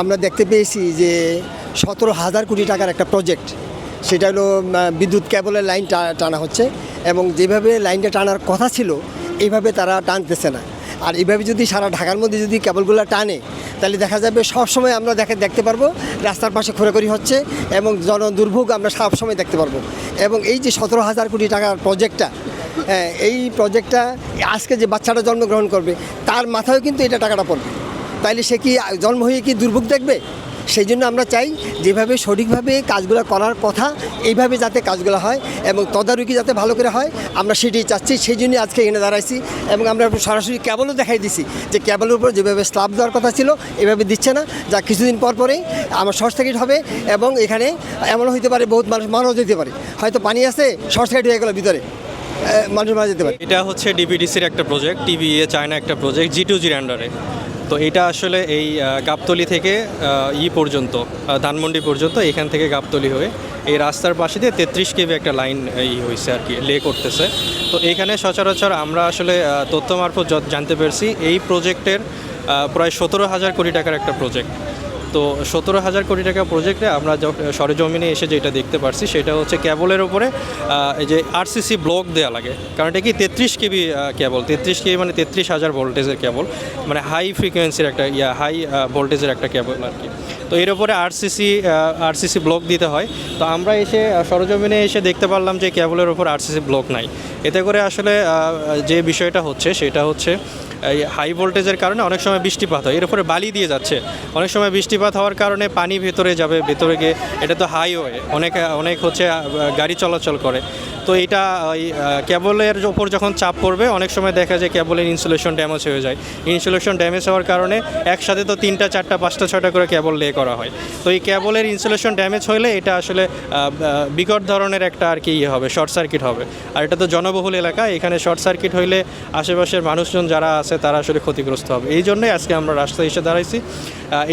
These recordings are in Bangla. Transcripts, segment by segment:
আমরা দেখতে পেয়েছি যে সতেরো হাজার কোটি টাকার একটা প্রজেক্ট সেটা হলো বিদ্যুৎ কেবলের লাইন টানা হচ্ছে এবং যেভাবে লাইনটা টানার কথা ছিল এইভাবে তারা টানতেছে না। আর এইভাবে যদি সারা ঢাকার মধ্যে যদি কেবলগুলো টানে তাহলে দেখা যাবে সবসময় আমরা দেখে দেখতে পারব রাস্তার পাশে খোরাখুরি হচ্ছে এবং জন দুর্ভোগ আমরা সবসময় দেখতে পারব। এবং এই যে সতেরো হাজার কোটি টাকার প্রজেক্টটা হ্যাঁ, এই প্রজেক্টটা আজকে যে বাচ্চাটা জন্মগ্রহণ করবে তার মাথায়ও কিন্তু এটা টাকাটা পড়বে। তাইলে সে কি জন্ম হয়ে কি দুর্ভোগ দেখবে? সেই জন্য আমরা চাই যেভাবে সঠিকভাবে কাজগুলো করার কথা, এইভাবে যাতে কাজগুলো হয় এবং তদারকি যাতে ভালো করে হয়, আমরা সেটাই চাচ্ছি। সেই জন্যই আজকে এখানে দাঁড়াইছি এবং আমরা সরাসরি ক্যাবলও দেখাই দিছি যে ক্যাবলের উপর যেভাবে স্ল্যাব দেওয়ার কথা ছিল, এভাবে দিচ্ছে না। যা কিছুদিন পর পরেই আমার শর্ট সার্কিট হবে এবং এখানে এমন হইতে পারে বহুত মানুষ মারাও যেতে পারে। হয়তো পানি আছে, শর্ট সার্কিট হয়ে গেল ভিতরে। মানুষ মারা যেতে পারে। এটা হচ্ছে ডিবিডিসির একটা প্রজেক্ট টিভিএ চায়না একটা প্রজেক্ট জি টু জির আন্ডারে তো এটা আসলে এই গাবতলি থেকে ই পর্যন্ত ধানমন্ডি পর্যন্ত এখান থেকে গাবতলি হয়ে এই রাস্তার পাশে দিয়ে তেত্রিশ কেবি একটা লাইন ই হয়েছে আর কি, লে করতেছে। তো এখানে সচরাচর আমরা আসলে তথ্য মারফত জানতে পেরেছি, এই প্রজেক্টের প্রায় সতেরো হাজার কোটি টাকার একটা প্রজেক্ট তো সতেরো হাজার কোটি টাকা প্রজেক্টে আমরা সরেজমিনে এসে যেটা দেখতে পারছি, সেটা হচ্ছে ক্যাবলের ওপরে এই যে আরসিসি ব্লক দেওয়া লাগে। কারণ এটা কি? তেত্রিশ কেবি কেবল তেত্রিশ কেবি মানে তেত্রিশ হাজার ভোল্টেজের কেবল মানে হাই ফ্রিকোয়েন্সির একটা, ইয়া হাই ভোল্টেজের একটা ক্যাবল আর কি। তো এর উপরে আরসিসি আরসিসি ব্লক দিতে হয়। তো আমরা এসে সরজমিনে এসে দেখতে পারলাম যে কেবলের ওপর আরসিসি ব্লক নাই। এতে করে আসলে যে বিষয়টা হচ্ছে, সেটা হচ্ছে, এই হাই ভোল্টেজের কারণে অনেক সময় বৃষ্টিপাত হয়। এর উপরে বালি দিয়ে যাচ্ছে। অনেক সময় বৃষ্টিপাত হওয়ার কারণে পানি ভেতরে যাবে, ভেতরে গিয়ে, এটা তো হাইওয়ে অনেক অনেক হচ্ছে গাড়ি চলাচল করে। তো এটা ওই ওপর যখন চাপ পড়বে, অনেক সময় দেখা যায় কেবলের ইনসুলেশন ড্যামেজ হয়ে যায়। ইনসুলেশন ড্যামেজ হওয়ার কারণে একসাথে তো তিনটা, চারটা, পাঁচটা ছটা করে কেবল লে করা হয়। তো এই কেবলের ইনসুলেশন ড্যামেজ হলে এটা আসলে বিকট ধরনের একটা আর কি ইয়ে হবে শর্ট সার্কিট হবে। আর এটা তো জনবহুল এলাকা, এখানে শর্ট সার্কিট হইলে আশেপাশের মানুষজন যারা আছে, তারা আসলে ক্ষতিগ্রস্ত হবে। এই জন্যই আজকে আমরা রাস্তায় এসে দাঁড়াইছি।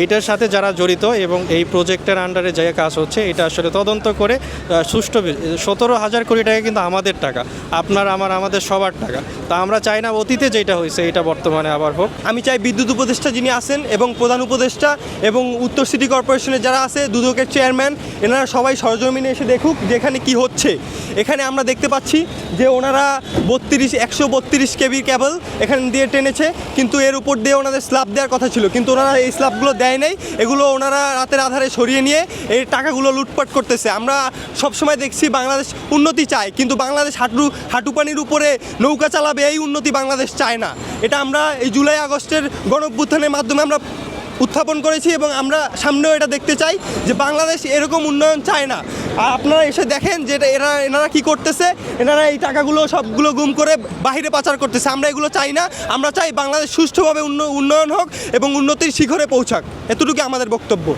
এটার সাথে যারা জড়িত এবং এই প্রজেক্টের আন্ডারে যে কাজ হচ্ছে, এটা আসলে তদন্ত করে সুষ্ঠু, সতেরো হাজার কোটি টাকা কিন্তু আমাদের টাকা, আপনার, আমার, আমাদের সবার টাকা। তা আমরা চাই না অতীতে যেটা হয়েছে, এটা বর্তমানে আবার হোক। আমি চাই বিদ্যুৎ উপদেষ্টা যিনি আছেন এবং প্রধান উপদেষ্টা এবং উত্তর সিটি কর্পোরেশনের যারা আছে, দুদকের চেয়ারম্যান, এনারা সবাই সরজমিনে এসে দেখুক যে এখানে কি হচ্ছে। এখানে আমরা দেখতে পাচ্ছি যে ওনারা বত্রিশ, একশো বত্রিশ কেবির ক্যাবল এখান দিয়ে টেনেছে, কিন্তু এর উপর দিয়ে ওনাদের স্ল্যাব দেওয়ার কথা ছিল। কিন্তু ওনারা এই স্ল্যাবগুলো দেয় নাই, এগুলো ওনারা রাতের আধারে সরিয়ে নিয়ে এই টাকাগুলো লুটপাট করতেছে। আমরা সবসময় দেখছি বাংলাদেশ উন্নতি চায়। কিন্তু বাংলাদেশ হাঁটু হাঁটু পানির উপরে নৌকা চালাবে, এই উন্নতি বাংলাদেশ চায় না। এটা আমরা এই জুলাই আগস্টের গণঅভ্যুত্থানের মাধ্যমে আমরা উত্থাপন করেছি এবং আমরা সামনেও এটা দেখতে চাই যে বাংলাদেশ এরকম উন্নয়ন চায় না। আর আপনারা এসে দেখেন যে এরা, এনারা কি করতেছে? এনারা এই টাকাগুলো সবগুলো গুম করে বাইরে পাচার করতেছে। আমরা এগুলো চাই না। আমরা চাই বাংলাদেশ সুষ্ঠুভাবে উন্ন- উন্নয়ন হোক এবং উন্নতির শিখরে পৌঁছাক। এতটুকু আমাদের বক্তব্য।